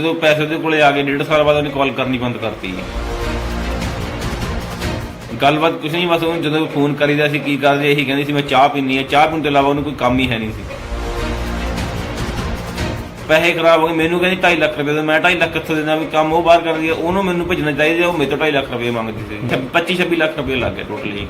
ਜਦੋਂ ਪੈਸੇ ਉਹਦੇ ਕੋਲੇ ਆ ਗਏ, ਡੇਢ ਸਾਲ ਬਾਅਦ ਉਹਨੇ ਕਾਲ ਕਰਨੀ ਬੰਦ ਕਰਤੀ। ਗੱਲਬਾਤ ਕੁਛ ਨਹੀਂ, ਬਸ ਉਹਨੂੰ ਜਦੋਂ ਫੋਨ ਕਰੀਦਾ ਸੀ, ਕੀ ਕਰਦੇ, ਇਹੀ ਕਹਿੰਦੀ ਸੀ, ਮੈਂ ਚਾਹ ਪੀਣੀ ਹੈ। ਚਾਹ ਪੀਣ ਤੋਂ ਇਲਾਵਾ ਉਹਨੂੰ ਕੋਈ ਕੰਮ ਹੀ ਹੈ ਨਹੀਂ ਸੀ। ਪੈਸੇ ਖਰਾਬ ਹੋ ਗਏ, ਮੈਨੂੰ ਕਹਿੰਦੀ 2.5 ਲੱਖ ਰੁਪਏ ਦੇ ਮੈਂ 2.5 ਲੱਖ ਕਿੱਥੋਂ ਦੇਣਾ? ਵੀ ਕੰਮ ਉਹ ਬਾਹਰ ਕਰਦੀ ਹੈ, ਉਹਨੂੰ ਮੈਨੂੰ ਭੇਜਣਾ ਚਾਹੀਦਾ, ਉਹ ਮੇਰੇ ਤੋਂ 2.5 ਲੱਖ ਰੁਪਏ ਮੰਗਦੀ ਸੀ। 25 26 ਲੱਖ ਰੁਪਏ ਲੱਗ ਗਏ ਟੋਟਲੀ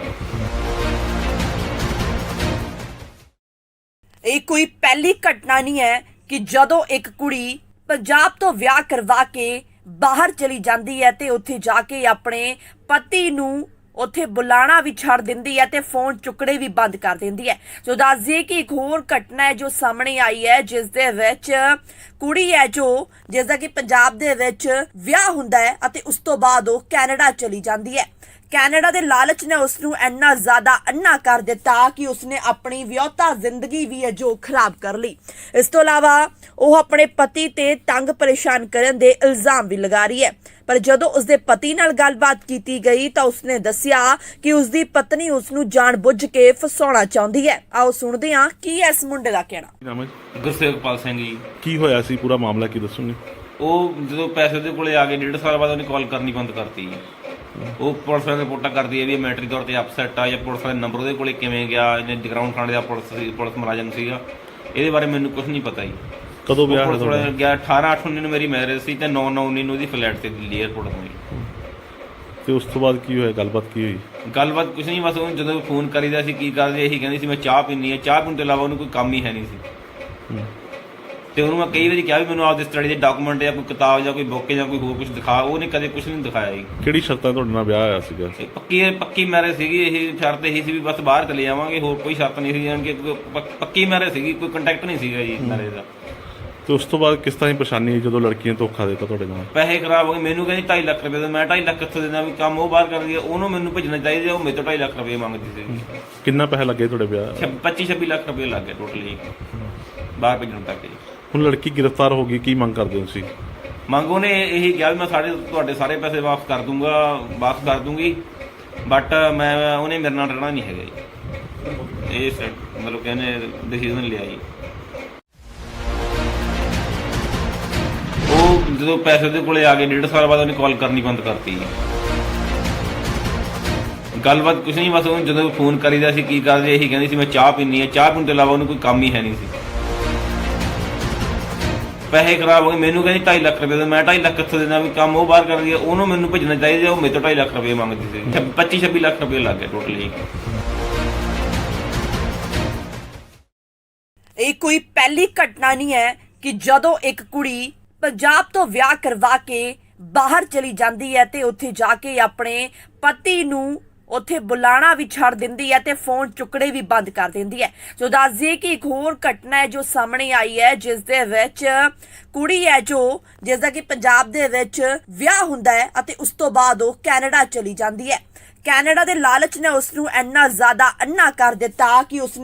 ਇਹ ਕੋਈ ਪਹਿਲੀ ਘਟਨਾ ਨਹੀਂ ਹੈ ਕਿ ਜਦੋਂ ਇੱਕ ਕੁੜੀ ਪੰਜਾਬ ਤੋਂ ਵਿਆਹ ਕਰਵਾ ਕੇ ਬਾਹਰ ਚਲੀ ਜਾਂਦੀ ਹੈ ਤੇ ਉੱਥੇ ਜਾ ਕੇ ਆਪਣੇ ਪਤੀ ਨੂੰ ਉੱਥੇ ਬੁਲਾਣਾ ਵੀ ਛੱਡ ਦਿੰਦੀ ਹੈ ਤੇ ਫੋਨ ਚੁੱਕੜੇ ਵੀ ਬੰਦ ਕਰ ਦਿੰਦੀ ਹੈ। ਸੋ ਦੱਸ ਕਿ ਇੱਕ ਹੋਰ ਘਟਨਾ ਹੈ ਜੋ ਸਾਹਮਣੇ ਆਈ ਹੈ, ਜਿਸ ਦੇ ਵਿੱਚ ਕੁੜੀ ਹੈ ਜੋ ਜਿਸ ਦਾ ਕਿ ਪੰਜਾਬ ਦੇ ਵਿੱਚ ਵਿਆਹ ਹੁੰਦਾ ਹੈ ਅਤੇ ਉਸ ਤੋਂ ਬਾਅਦ ਉਹ ਕੈਨੇਡਾ ਚਲੀ ਜਾਂਦੀ ਹੈ। ਕੈਨੇਡਾ ਦੇ ਲਾਲਚ ਨੇ ਉਸ ਨੂੰ ਇੰਨਾ ਜ਼ਿਆਦਾ ਅੰਨਾ ਕਰ ਦਿੱਤਾ ਕਿ ਉਸਨੇ ਆਪਣੀ ਵਿਆਹਤਾ ਜ਼ਿੰਦਗੀ ਵੀ ਹੈ ਜੋ ਖਰਾਬ ਕਰ ਲਈ। ਇਸ ਤੋਂ ਇਲਾਵਾ ਉਹ ਆਪਣੇ ਪਤੀ ਤੇ ਤੰਗ ਪਰੇਸ਼ਾਨ ਕਰਨ ਦੇ ਇਲਜ਼ਾਮ ਵੀ ਲਗਾ ਰਹੀ ਹੈ। ਪਰ ਜਦੋਂ ਉਸਦੇ ਪਤੀ ਨਾਲ ਗੱਲਬਾਤ ਕੀਤੀ ਗਈ ਤਾਂ ਉਸਨੇ ਦੱਸਿਆ ਕਿ ਉਸਦੀ ਪਤਨੀ ਉਸ ਨੂੰ ਜਾਣਬੁੱਝ ਕੇ ਫਸਾਉਣਾ ਚਾਹੁੰਦੀ ਹੈ। ਆਓ ਸੁਣਦੇ ਹਾਂ ਕੀ ਹੈ ਇਸ ਮੁੰਡੇ ਦਾ ਕਹਿਣਾ। ਨਾਮ ਹੈ ਜੀ? ਗੁਰਸੇਵਕਪਾਲ ਸਿੰਘ ਜੀ। ਕੀ ਹੋਇਆ ਸੀ? ਪੂਰਾ ਮਾਮਲਾ ਕੀ ਦੱਸੋਗੇ? ਉਹ ਜਦੋਂ ਪੈਸੇ ਉਹਦੇ ਕੋਲੇ ਆ ਗਏ ਡੇਢ ਸਾਲ ਬਾਅਦ ਉਹਨੇ ਕਾਲ ਕਰਨੀ ਬੰਦ ਕਰਤੀ। ਉਹ ਪੁਲਿਸ ਵਾਲੇ ਰਿਪੋਰਟਾਂ ਕਰਦੀ ਹੈ ਵੀ ਇਹ ਮੈਟਰੀ ਤੌਰ ਤੇ ਅਪਸੈਟ ਆ ਜਾਂ ਪੁਲਿਸ ਵਾਲੇ ਨੰਬਰ ਉਹਦੇ ਕੋਲੇ ਕਿਵੇਂ ਗਿਆ ਜਾਂ ਜਗਰਾਉਂ ਥਾਣੇ ਦਾ ਪੁਲਿਸ ਸੀ- ਪੁਲਿਸ ਮੁਲਾਜ਼ਮ ਸੀਗਾ। ਇਹਦੇ ਬਾਰੇ ਮੈਨੂੰ ਕੁਝ ਨਹੀਂ ਪਤਾ ਜੀ। ਕਦੋਂ ਵਿਆਹ ਪੁਲਿਸ ਹੋਇਆ ਵਾਲੇ ਤੁਹਾਡਾ ਗਿਆ 18 8 19 ਨੂੰ ਮੇਰੀ ਮੈਰਿਜ ਸੀ ਤੇ 9 9 19 ਨੂੰ ਉਹਦੀ ਫਲੈਟ ਤੇ ਦਿੱਲੀ 에ਅਰਪੋਰਟ ਤੋਂ ਜੀ। ਤੇ ਉਸ ਤੋਂ ਬਾਅਦ ਕੀ ਹੋਇਆ? ਗੱਲਬਾਤ ਕੀ ਹੋਈ? ਗੱਲਬਾਤ ਕੁਛ ਨਹੀਂ ਬਸ ਉਹਨੂੰ ਜਦੋਂ ਫੋਨ ਕਰੀਦਾ ਸੀ ਕੀ ਕਰਦੇ ਇਹੀ ਕਹਿੰਦੀ ਸੀ ਮੈਂ ਚਾਹ ਪੀਣੀ ਹੈ ਚਾਹ ਪੀਣ ਤੋਂ ਇਲਾਵਾ ਉਹਨੂੰ ਕੋਈ ਕੰਮ ਹੀ ਹੈ ਨਹੀਂ ਸੀ। ਹੂੰ। ਤੇ ਉਹਨੂੰ ਮੈਂ ਕਈ ਵਾਰੀ ਕਿਹਾ ਵੀ ਮੈਨੂੰ ਆਪਦੇ ਸਟੱਡੀ ਦੇ ਡਾਕੂਮੈਂਟ ਜਾਂ ਕੋਈ ਕਿਤਾਬ ਜਾਂ ਕੋਈ ਬੁੱਕ ਜਾਂ ਕੋਈ ਹੋਰ ਕੁਝ ਦਿਖਾ। ਉਹਨੇ ਕਦੇ ਕੁਝ ਨਹੀਂ ਦਿਖਾਇਆ ਜੀ। ਕਿਹੜੀ ਸ਼ਰਤਾਂ ਤੁਹਾਡੇ ਨਾਲ ਵਿਆਹ ਹੋਇਆ ਸੀਗਾ? ਇਹ ਪੱਕੀ ਪੱਕੀ ਮੈਰਿਜ ਸੀਗੀ ਇਹ ਸ਼ਰਤ ਇਹੀ ਸੀ ਵੀ ਬਸ ਬਾਹਰ ਚਲੇ ਜਾਵਾਂਗੇ ਹੋਰ ਕੋਈ ਸ਼ਰਤ ਨਹੀਂ ਸੀ ਜਾਨ ਕਿ ਪੱਕ- ਮੈਰਿਜ ਸੀਗੀ ਕੋਈ ਕੰਟੈਕਟ ਨਹੀਂ ਸੀਗਾ ਜੀ ਮੈਰਿਜ ਦਾ। ਤੇ ਉਸ ਤੋਂ ਬਾਅਦ ਕਿਸ ਤਰ੍ਹਾਂ ਦੀ ਪਰੇਸ਼ਾਨੀ ਆਈ ਜਦੋਂ ਲੜਕੀ ਨੇ ਧੋਖਾ ਦਿੱਤਾ ਤੁਹਾਡੇ ਨਾਲ? ਪੈਸੇ ਖਰਾਬ ਹੋ ਗਏ ਮੈਨੂੰ ਕਹਿੰਦੀ 2.5 ਲੱਖ ਰੁਪਏ ਦੇ ਮੈਂ 2.5 ਲੱਖ ਕਿੱਥੋਂ ਦੇਣਾ ਵੀ ਕੰਮ ਉਹ ਬਾਹਰ ਕਰਦੀ ਹੈ ਉਹਨੂੰ ਮੈਨੂੰ ਭੇਜਣਾ ਚਾਹੀਦਾ ਉਹ ਮੇਰੇ ਤੋਂ 2.5 ਲੱਖ ਰੁਪਏ ਮੰਗਦੀ ਸੀ। ਕਿੰਨਾ ਪੈਸਾ ਲੱਗੇ ਤੁਹਾਡੇ ਵਿਆਹ? 25 26 ਲੱਖ ਰੁਪਏ ਲੱਗ ਗਏ ਟੋਟਲੀ ਬਾਹਰ ਭੇਜਣ ਤੱਕ ਜੀ। ਹੁਣ ਲੜਕੀ ਗ੍ਰਿਫਤਾਰ ਹੋ ਗਈ, ਕੀ ਮੰਗ ਕਰਦੇ ਹੋ ਤੁਸੀਂ? ਮੰਗ ਉਹਨੇ ਇਹੀ ਕਿਹਾ ਵੀ ਮੈਂ ਸਾਡੇ ਤੁਹਾਡੇ ਸਾਰੇ ਪੈਸੇ ਵਾਪਸ ਕਰ ਦੂੰਗਾ, ਵਾਪਸ ਕਰ ਦੂੰਗੀ ਬਟ ਮੈਂ, ਉਹਨੇ ਮੇਰੇ ਨਾਲ ਰਹਿਣਾ ਨਹੀਂ ਹੈਗਾ ਜੀ। ਇਹ ਸ- ਮਤਲਬ ਕਹਿੰਦੇ ਡਿਸੀਜਨ ਲਿਆ ਜੀ। ਉਹ ਜਦੋਂ ਪੈਸੇ ਉਹਦੇ ਕੋਲੇ ਆ ਗਏ, ਡੇਢ ਸਾਲ ਬਾਅਦ ਉਹਨੇ ਕਾਲ ਕਰਨੀ ਬੰਦ ਕਰਤੀ ਜੀ। ਗੱਲਬਾਤ ਕੁਛ ਨਹੀਂ, ਬਸ ਉਹਨੂੰ ਜਦੋਂ ਫੋਨ ਕਰੀਦਾ ਸੀ, ਕੀ ਕਰਦੇ ਇਹੀ ਕਹਿੰਦੀ ਸੀ, ਮੈਂ ਚਾਹ ਪੀਣੀ ਹੈ। ਚਾਹ ਪੀਣ ਤੋਂ ਇਲਾਵਾ ਉਹਨੂੰ ਕੋਈ ਕੰਮ ਹੀ ਹੈ ਨਹੀਂ ਸੀ। ਪੈਸੇ ਖਰਾਬ ਹੋ ਗਏ, ਮੈਨੂੰ ਕਹਿੰਦੀ 2.5 ਲੱਖ ਰੁਪਏ ਦੇ ਮੈਂ 2.5 ਲੱਖ ਕਿੱਥੋਂ ਦੇਣਾ ਵੀ ਕੰਮ ਉਹ ਬਾਹਰ ਕਰਦੀ ਹੈ, ਉਹਨੂੰ ਮੈਨੂੰ ਭੇਜਣਾ ਚਾਹੀਦਾ ਉਹ ਮੇਰੇ ਤੋਂ 2.5 ਲੱਖ ਰੁਪਏ ਮੰਗਦੀ ਸੀ। 25 26 ਲੱਖ ਰੁਪਏ ਲੱਗ ਗਏ ਟੋਟਲੀ ਇਹ ਕੋਈ ਪਹਿਲੀ ਘਟਨਾ ਨਹੀਂ ਹੈ ਕਿ ਜਦੋਂ ਇੱਕ ਕੁੜੀ ਪੰਜਾਬ ਤੋਂ ਵਿਆਹ ਕਰਵਾ ਕੇ ਬਾਹਰ ਚਲੀ ਜਾਂਦੀ ਹੈ ਤੇ ਉੱਥੇ ਜਾ ਕੇ ਆਪਣੇ ਪਤੀ ਨੂੰ ਉੱਥੇ ਬੁਲਾਣਾ ਵੀ ਛੱਡ ਦਿੰਦੀ ਹੈ ਤੇ ਫੋਨ ਚੁੱਕੜੇ ਵੀ ਬੰਦ ਕਰ ਦਿੰਦੀ ਹੈ। ਸੋ ਦੱਸ ਦਈਏ ਕਿ ਇੱਕ ਹੋਰ ਘਟਨਾ ਹੈ ਜੋ ਸਾਹਮਣੇ ਆਈ ਹੈ, ਜਿਸ ਦੇ ਵਿੱਚ ਕੁੜੀ ਹੈ ਜੋ ਜਿਸ ਦਾ ਕਿ ਪੰਜਾਬ ਦੇ ਵਿੱਚ ਵਿਆਹ ਹੁੰਦਾ ਹੈ ਅਤੇ ਉਸ ਤੋਂ ਬਾਅਦ ਉਹ ਕੈਨੇਡਾ ਚਲੀ ਜਾਂਦੀ ਹੈ। ਕੈਨੇਡਾ ਦੇ ਲਾਲਚ ਨੇ ਉਸ ਨੂੰ ਇੰਨਾ ਜ਼ਿਆਦਾ ਅੰਨਾ ਕਰ ਦਿੱਤਾ ਕਿ ਉਸਨੇ